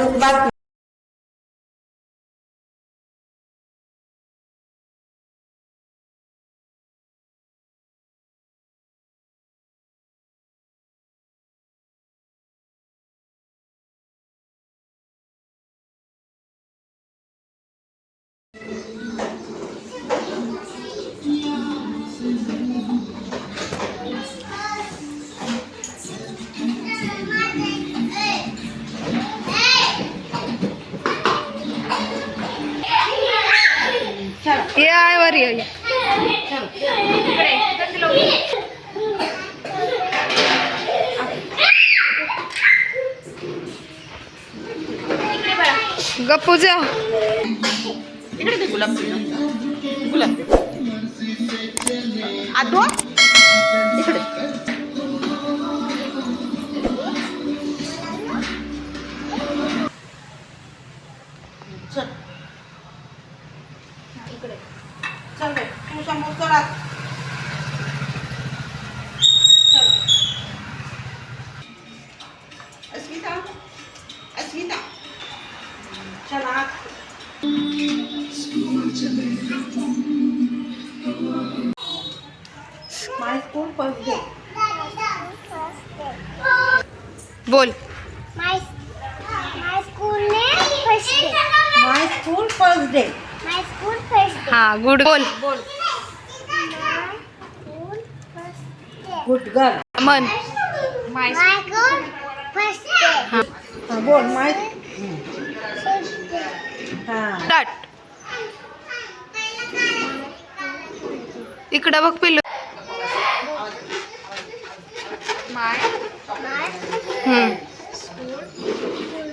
Zuckman ये ये. गप्पू जा. इकडे गुलाब. गुलाब. दे आतो इकडे. चल. इकडे. चल रे तू समोर चला चल अस्मिता अस्मिता चल आत My school first day. बोल My, my school name first day. My school first day. हा गुड. बोल. गुड गर्ल मन. School first day. हा. बोल माय. हा. स्टार्ट इकडं बघ पिल्लू. हम्म. फर्स्ट बोलायचं माय स्कूल